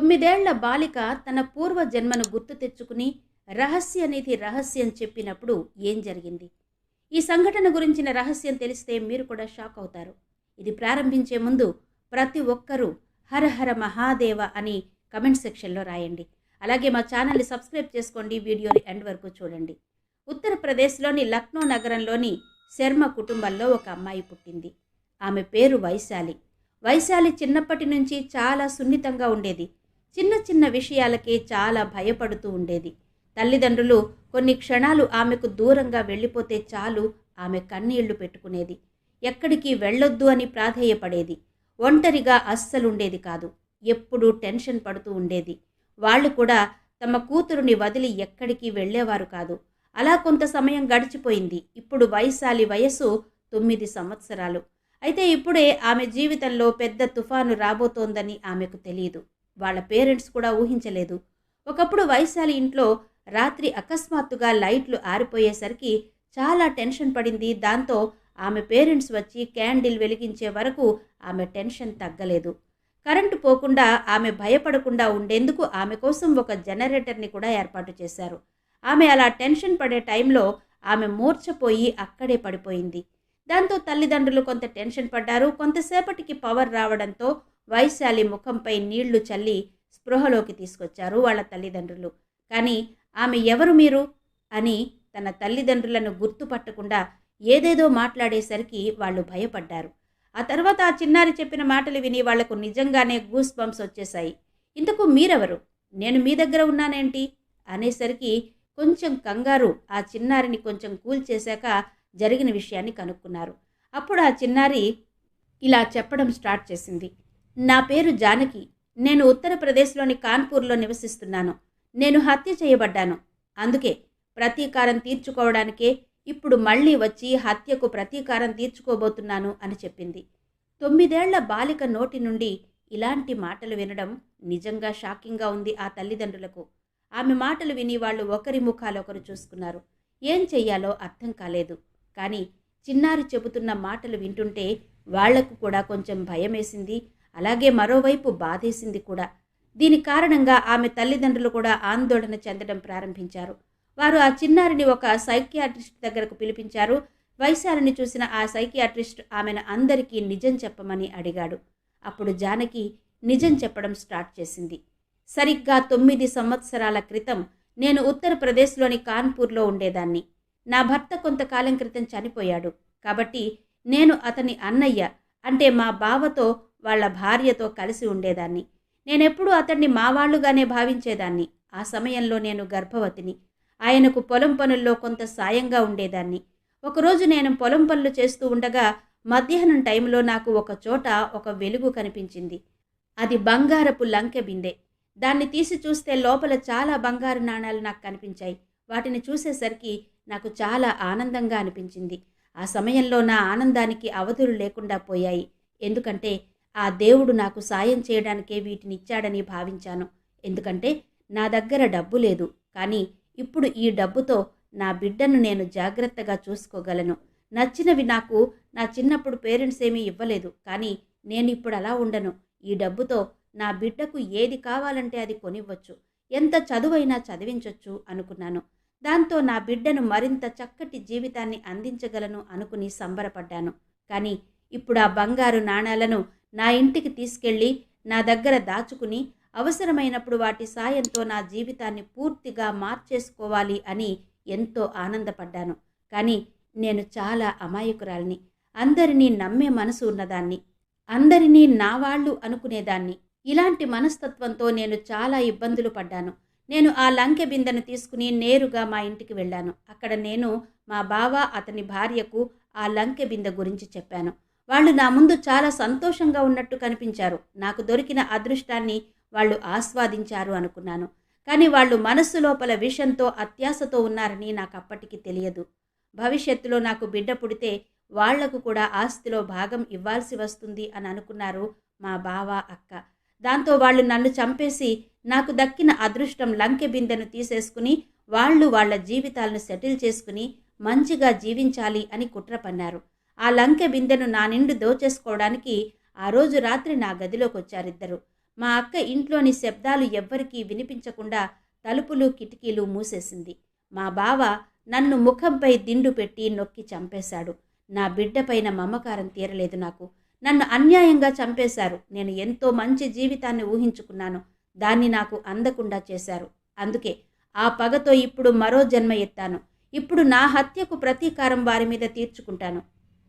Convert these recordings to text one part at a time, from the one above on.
తొమ్మిదేళ్ళ బాలిక తన పూర్వ జన్మను గుర్తు తెచ్చుకుని రహస్యనిధి రహస్యం చెప్పినప్పుడు ఏం జరిగింది? ఈ సంఘటన గురించిన రహస్యం తెలిస్తే మీరు కూడా షాక్ అవుతారు. ఇది ప్రారంభించే ముందు ప్రతి ఒక్కరూ హర హర మహాదేవ అని కమెంట్ సెక్షన్లో రాయండి. అలాగే మా ఛానల్ని సబ్స్క్రైబ్ చేసుకోండి. వీడియోని ఎండ్ వరకు చూడండి. ఉత్తరప్రదేశ్లోని లక్నో నగరంలోని శర్మ కుటుంబంలో ఒక అమ్మాయి పుట్టింది. ఆమె పేరు వైశాలి. వైశాలి చిన్నప్పటి నుంచి చాలా సున్నితంగా ఉండేది. చిన్న చిన్న విషయాలకే చాలా భయపడుతూ ఉండేది. తల్లిదండ్రులు కొన్ని క్షణాలు ఆమెకు దూరంగా వెళ్ళిపోతే చాలు ఆమె కన్నీళ్ళు పెట్టుకునేది. ఎక్కడికి వెళ్ళొద్దు అని ప్రాధేయపడేది. ఒంటరిగా అస్సలుండేది కాదు. ఎప్పుడూ టెన్షన్ పడుతూ ఉండేది. వాళ్ళు కూడా తమ కూతురుని వదిలి ఎక్కడికి వెళ్ళేవారు కాదు. అలా కొంత సమయం గడిచిపోయింది. ఇప్పుడు వైశాలి వయస్సు తొమ్మిది సంవత్సరాలు. అయితే ఇప్పుడే ఆమె జీవితంలో పెద్ద తుఫాను రాబోతోందని ఆమెకు తెలియదు వాళ్ళ పేరెంట్స్ కూడా ఊహించలేదు. ఒకప్పుడు వైశాలి ఇంట్లో రాత్రి అకస్మాత్తుగా లైట్లు ఆరిపోయేసరికి చాలా టెన్షన్ పడింది. దాంతో ఆమె పేరెంట్స్ వచ్చి క్యాండిల్ వెలిగించే వరకు ఆమె టెన్షన్ తగ్గలేదు. కరెంటు పోకుండా ఆమె భయపడకుండా ఉండేందుకు ఆమె కోసం ఒక జనరేటర్ని కూడా ఏర్పాటు చేశారు. ఆమె అలా టెన్షన్ పడే టైంలో ఆమె మూర్ఛపోయి అక్కడే పడిపోయింది. దాంతో తల్లిదండ్రులు కొంత టెన్షన్ పడ్డారు. కొంతసేపటికి పవర్ రావడంతో వైశాలి ముఖంపై నీళ్ళు చల్లి స్పృహలోకి తీసుకొచ్చారు వాళ్ళ తల్లిదండ్రులు. కానీ ఆమె ఎవరు మీరు? అని తన తల్లిదండ్రులను గుర్తుపట్టకుండా ఏదేదో మాట్లాడేసరికి వాళ్ళు భయపడ్డారు. ఆ తర్వాత ఆ చిన్నారి చెప్పిన మాటలు విని వాళ్ళకు నిజంగానే గూస్ బంప్స్ వచ్చేశాయి. ఇంతకు మీరెవరు? నేను మీ దగ్గర ఉన్నానేంటి? అనేసరికి కొంచెం కంగారు ఆ చిన్నారిని కొంచెం కూల్ చేశాక జరిగిన విషయాన్ని కనుక్కున్నారు. అప్పుడు ఆ చిన్నారి ఇలా చెప్పడం స్టార్ట్ చేసింది. నా పేరు జానకి. నేను ఉత్తరప్రదేశ్లోని కాన్పూర్లో నివసిస్తున్నాను. నేను హత్య చేయబడ్డాను. అందుకే ప్రతీకారం తీర్చుకోవడానికే ఇప్పుడు మళ్ళీ వచ్చి హత్యకు ప్రతీకారం తీర్చుకోబోతున్నాను అని చెప్పింది. తొమ్మిదేళ్ళ బాలిక నోటి నుండి ఇలాంటి మాటలు వినడం నిజంగా షాకింగ్గా ఉంది ఆ తల్లిదండ్రులకు. ఆమె మాటలు విని వాళ్ళు ఒకరి ముఖాలొకరు చూసుకున్నారు. ఏం చెయ్యాలో అర్థం కాలేదు. కానీ చిన్నారి చెబుతున్న మాటలు వింటుంటే వాళ్ళకు కూడా కొంచెం భయమేసింది. అలాగే మరోవైపు బాధేసింది కూడా. దీని కారణంగా ఆమె తల్లిదండ్రులు కూడా ఆందోళన చెందడం ప్రారంభించారు. వారు ఆ చిన్నారిని ఒక సైకియాట్రిస్ట్ దగ్గరకు పిలిపించారు. వైశాలిని చూసిన ఆ సైకియాట్రిస్ట్ ఆమెను అందరికీ నిజం చెప్పమని అడిగాడు. అప్పుడు జానకి నిజం చెప్పడం స్టార్ట్ చేసింది. సరిగ్గా తొమ్మిది సంవత్సరాల క్రితం నేను ఉత్తరప్రదేశ్లోని కాన్పూర్లో ఉండేదాన్ని. నా భర్త కొంతకాలం క్రితం చనిపోయాడు. కాబట్టి నేను అతని అన్నయ్య అంటే మా బావతో వాళ్ళ భార్యతో కలిసి ఉండేదాన్ని. నేనెప్పుడూ అతన్ని మా వాళ్ళుగానే భావించేదాన్ని. ఆ సమయంలో నేను గర్భవతిని. ఆయనకు పొలం పనుల్లో కొంత సాయంగా ఉండేదాన్ని. ఒకరోజు నేను పొలం పనులు చేస్తూ ఉండగా మధ్యాహ్నం టైంలో నాకు ఒక చోట ఒక వెలుగు కనిపించింది. అది బంగారపు లంకె బిందె. దాన్ని తీసి చూస్తే లోపల చాలా బంగారు నాణాలు నాకు కనిపించాయి. వాటిని చూసేసరికి నాకు చాలా ఆనందంగా అనిపించింది. ఆ సమయంలో నా ఆనందానికి అవధులు లేకుండా పోయాయి. ఎందుకంటే ఆ దేవుడు నాకు సాయం చేయడానికే వీటిని ఇచ్చాడని భావించాను. ఎందుకంటే నా దగ్గర డబ్బు లేదు. కానీ ఇప్పుడు ఈ డబ్బుతో నా బిడ్డను నేను జాగ్రత్తగా చూసుకోగలను. నచ్చినవి నాకు నా చిన్నప్పుడు పేరెంట్స్ ఏమీ ఇవ్వలేదు. కానీ నేను ఇప్పుడు అలా ఉండను. ఈ డబ్బుతో నా బిడ్డకు ఏది కావాలంటే అది కొనివ్వచ్చు. ఎంత చదువైనా చదివించవచ్చు అనుకున్నాను. దాంతో నా బిడ్డను మరింత చక్కటి జీవితాన్ని అందించగలను అనుకుని సంబరపడ్డాను. కానీ ఇప్పుడు ఆ బంగారు నాణాలను నా ఇంటికి తీసుకెళ్ళి నా దగ్గర దాచుకుని అవసరమైనప్పుడు వాటి సాయంతో నా జీవితాన్ని పూర్తిగా మార్చేసుకోవాలి అని ఎంతో ఆనందపడ్డాను. కానీ నేను చాలా అమాయకురాల్ని. అందరినీ నమ్మే మనసు ఉన్నదాన్ని. అందరినీ నా వాళ్ళు అనుకునేదాన్ని. ఇలాంటి మనస్తత్వంతో నేను చాలా ఇబ్బందులు పడ్డాను. నేను ఆ లంకె బిందెను తీసుకుని నేరుగా మా ఇంటికి వెళ్ళాను. అక్కడ నేను మా బావ అతని భార్యకు ఆ లంకె బిందె గురించి చెప్పాను. వాళ్ళు నా ముందు చాలా సంతోషంగా ఉన్నట్టు కనిపించారు. నాకు దొరికిన అదృష్టాన్ని వాళ్ళు ఆస్వాదించారు అనుకున్నాను. కానీ వాళ్ళు మనస్సు లోపల విషంతో అత్యాశతో ఉన్నారని నాకు అప్పటికి తెలియదు. భవిష్యత్తులో నాకు బిడ్డ పుడితే వాళ్ళకు కూడా ఆస్తిలో భాగం ఇవ్వాల్సి వస్తుంది అని అనుకున్నారు మా బావ అక్క. దాంతో వాళ్ళు నన్ను చంపేసి నాకు దక్కిన అదృష్టం లంకె బిందెను తీసేసుకుని వాళ్ళు వాళ్ళ జీవితాలను సెటిల్ చేసుకుని మంచిగా జీవించాలి అని కుట్ర పన్నారు. ఆ లంకె బిందెను నా నిండు దోచేసుకోవడానికి ఆ రోజు రాత్రి నా గదిలోకి వచ్చారిద్దరు మా అక్క ఇంట్లోని శబ్దాలు ఎవ్వరికీ వినిపించకుండా తలుపులు కిటికీలు మూసేసింది. మా బావ నన్ను ముఖంపై దిండు పెట్టి నొక్కి చంపేశాడు. నా బిడ్డపైన మమకారం తీరలేదు నాకు. నన్ను అన్యాయంగా చంపేశారు. నేను ఎంతో మంచి జీవితాన్ని ఊహించుకున్నాను. దాన్ని నాకు అందకుండా చేశారు. అందుకే ఆ పగతో ఇప్పుడు మరో జన్మ ఎత్తాను. ఇప్పుడు నా హత్యకు ప్రతీకారం వారి మీద తీర్చుకుంటాను.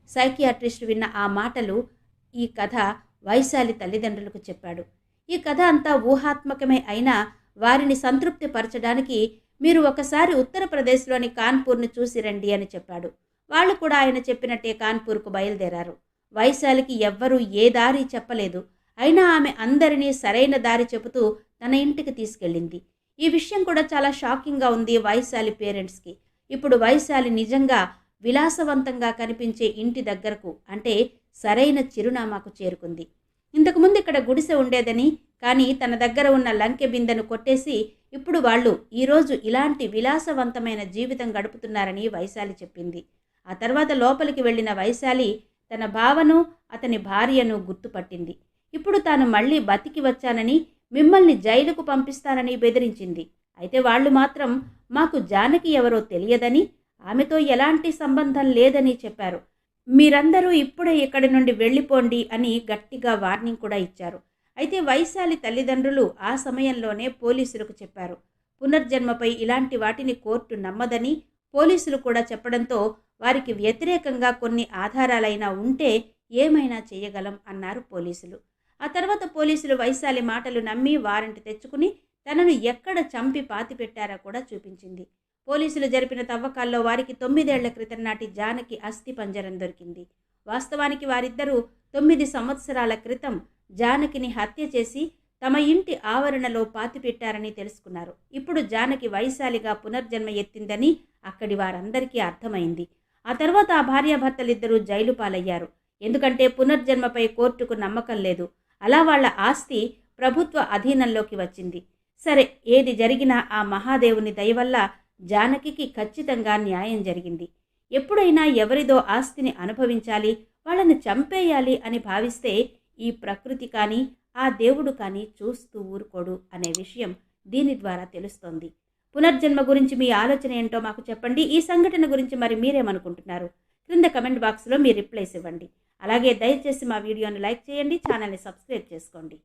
సైకియాట్రిస్ట్ విన్న ఆ మాటలు ఈ కథ వైశాలి తల్లిదండ్రులకు చెప్పాడు. ఈ కథ అంతా ఊహాత్మకమే అయినా వారిని సంతృప్తిపరచడానికి మీరు ఒకసారి ఉత్తరప్రదేశ్లోని కాన్పూర్ను చూసి రండి అని చెప్పాడు. వాళ్ళు కూడా ఆయన చెప్పినట్టే కాన్పూర్కు బయలుదేరారు. వైశాలికి ఎవ్వరూ ఏ దారి చెప్పలేదు. అయినా ఆమె అందరినీ సరైన దారి చెబుతూ తన ఇంటికి తీసుకెళ్ళింది. ఈ విషయం కూడా చాలా షాకింగ్గా ఉంది వైశాలి పేరెంట్స్కి. ఇప్పుడు వైశాలి నిజంగా విలాసవంతంగా కనిపించే ఇంటి దగ్గరకు అంటే సరైన చిరునామాకు చేరుకుంది. ఇంతకుముందు ఇక్కడ గుడిసె ఉండేదని కానీ తన దగ్గర ఉన్న లంకె బిందెను కొట్టేసి ఇప్పుడు వాళ్ళు ఈరోజు ఇలాంటి విలాసవంతమైన జీవితం గడుపుతున్నారని వైశాలి చెప్పింది. ఆ తర్వాత లోపలికి వెళ్ళిన వైశాలి తన భావను అతని భార్యను గుర్తుపట్టింది. ఇప్పుడు తాను మళ్ళీ బతికి వచ్చానని మిమ్మల్ని జైలుకు పంపిస్తానని బెదిరించింది. అయితే వాళ్ళు మాత్రం మాకు జానకి ఎవరో తెలియదని ఆమెతో ఎలాంటి సంబంధం లేదని చెప్పారు. మీరందరూ ఇప్పుడే ఇక్కడి నుండి వెళ్ళిపోండి అని గట్టిగా వార్నింగ్ కూడా ఇచ్చారు. అయితే వైశాలి తల్లిదండ్రులు ఆ సమయంలోనే పోలీసులకు చెప్పారు. పునర్జన్మపై ఇలాంటి వాటిని కోర్టు నమ్మదని పోలీసులు కూడా చెప్పడంతో వారికి వ్యతిరేకంగా కొన్ని ఆధారాలైనా ఉంటే ఏమైనా చేయగలం అన్నారు పోలీసులు. ఆ తర్వాత పోలీసులు వైశాలి మాటలు నమ్మి వారెంట్ తెచ్చుకుని తనను ఎక్కడ చంపి పాతి పెట్టారో కూడా చూపించింది. పోలీసులు జరిపిన తవ్వకాల్లో వారికి తొమ్మిదేళ్ళ క్రితం నాటి జానకి అస్థి పంజరం దొరికింది. వాస్తవానికి వారిద్దరూ తొమ్మిది సంవత్సరాల క్రితం జానకిని హత్య చేసి తమ ఇంటి ఆవరణలో పాతిపెట్టారని తెలుసుకున్నారు. ఇప్పుడు జానకి వైశాలిగా పునర్జన్మ ఎత్తిందని అక్కడి వారందరికీ అర్థమైంది. ఆ తర్వాత ఆ భార్యాభర్తలిద్దరూ జైలు పాలయ్యారు. ఎందుకంటే పునర్జన్మపై కోర్టుకు నమ్మకం లేదు. అలా వాళ్ళ ఆస్తి ప్రభుత్వ అధీనంలోకి వచ్చింది. సరే ఏది జరిగినా ఆ మహాదేవుని దయ వల్ల జానకికి ఖచ్చితంగా న్యాయం జరిగింది. ఎప్పుడైనా ఎవరిదో ఆస్తిని అనుభవించాలి వాళ్ళని చంపేయాలి అని భావిస్తే ఈ ప్రకృతి కానీ ఆ దేవుడు కానీ చూస్తూ ఊరుకోడు అనే విషయం దీని ద్వారా తెలుస్తోంది. పునర్జన్మ గురించి మీ ఆలోచన ఏంటో మాకు చెప్పండి. ఈ సంఘటన గురించి మరి మీరేమనుకుంటున్నారు? క్రింద కమెంట్ బాక్స్లో మీ రిప్లైస్ ఇవ్వండి. అలాగే దయచేసి మా వీడియోని లైక్ చేయండి ఛానల్ని సబ్స్క్రైబ్ చేసుకోండి.